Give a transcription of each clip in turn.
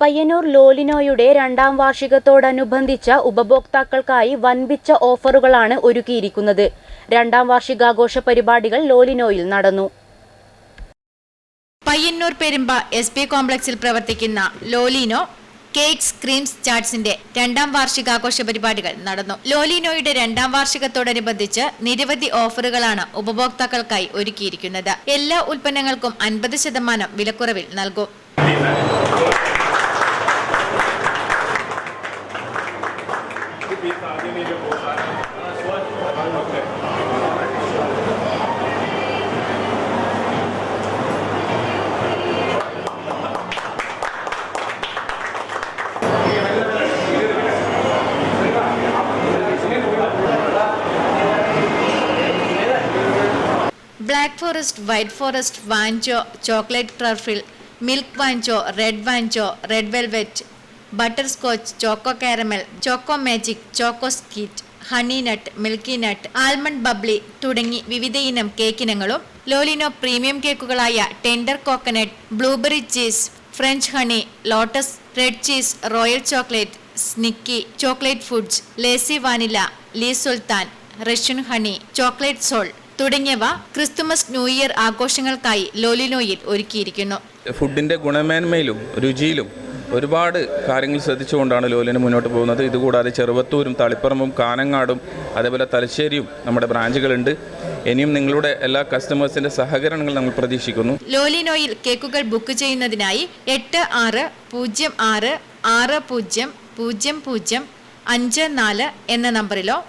പയ്യന്നൂർ ലോലിനോയുടെ രണ്ടാം വാർഷികത്തോടനുബന്ധിച്ച ഉപഭോക്താക്കൾക്കായി വൻപിച്ച ഓഫറുകളാണ് ഒരുക്കിയിരിക്കുന്നത്. രണ്ടാം വാർഷികാഘോഷ പരിപാടികൾ ലോലിനോയിൽ നടന്നു. പയ്യന്നൂർ പെരുമ്പ എസ് പി കോംപ്ലക്സിൽ പ്രവർത്തിക്കുന്ന ലോലിനോ കേക്ക്സ് ക്രീംസ് ചാട്സിന്റെ രണ്ടാം വാർഷികാഘോഷ പരിപാടികൾ നടന്നു. ലോലിനോയുടെ രണ്ടാം വാർഷികത്തോടനുബന്ധിച്ച് നിരവധി ഓഫറുകളാണ് ഉപഭോക്താക്കൾക്കായി ഒരുക്കിയിരിക്കുന്നത്. എല്ലാ ഉൽപ്പന്നങ്ങൾക്കും അൻപത് ശതമാനം വിലക്കുറവിൽ നൽകും. ബ്ലാക്ക് ഫോറസ്റ്റ് വൈറ്റ് ഫോറസ്റ്റ് വാഞ്ചോ ചോക്ലേറ്റ് ട്രഫിൾ മിൽക്ക് വാഞ്ചോ റെഡ് വാഞ്ചോ red velvet butterscotch choco caramel choco magic choco skeet honey nut milky nut almond bubbly തുടങ്ങി വിവിധയിനം കേക്കിനങ്ങളും ലോലിനോ premium കേക്കുകളായ tender coconut blueberry cheese French honey lotus red cheese royal chocolate സ്നിക്കി chocolate foods ലേസി vanilla ലീ സുൽത്താൻ Russian honey chocolate soul തുടങ്ങിയവ Christmas new year ആഘോഷങ്ങൾക്കായി ലോലിനോയിൽ ഒരുക്കിയിരിക്കുന്നു. ഫുഡിന്റെ ഗുണമേന്മയിലും രുചിയിലും ഒരുപാട് കാര്യങ്ങൾ ശ്രദ്ധിച്ചുകൊണ്ടാണ് ലോലിന് മുന്നോട്ട് പോകുന്നത്. ഇതുകൂടാതെ ചെറുവത്തൂരും തളിപ്പറമ്പും കാനങ്ങാടും അതേപോലെ തലശ്ശേരിയും നമ്മുടെ ബ്രാഞ്ചുകളുണ്ട്. ഇനിയും നിങ്ങളുടെ എല്ലാ കസ്റ്റമേഴ്സിന്റെ സഹകരണങ്ങൾ നമ്മൾ പ്രതീക്ഷിക്കുന്നു. ലോലിനോയിൽ കേക്കുകൾ ബുക്ക് ചെയ്യുന്നതിനായി എട്ട് ആറ് പൂജ്യം ആറ് ആറ് പൂജ്യം പൂജ്യം പൂജ്യം അഞ്ച് നാല് എന്ന നമ്പറിലോ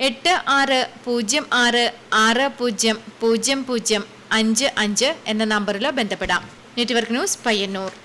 എട്ട് ആറ് പൂജ്യം ആറ് ആറ് പൂജ്യം പൂജ്യം പൂജ്യം അഞ്ച് അഞ്ച് എന്ന നമ്പറിലോ ബന്ധപ്പെടാം. Network news Payyanur.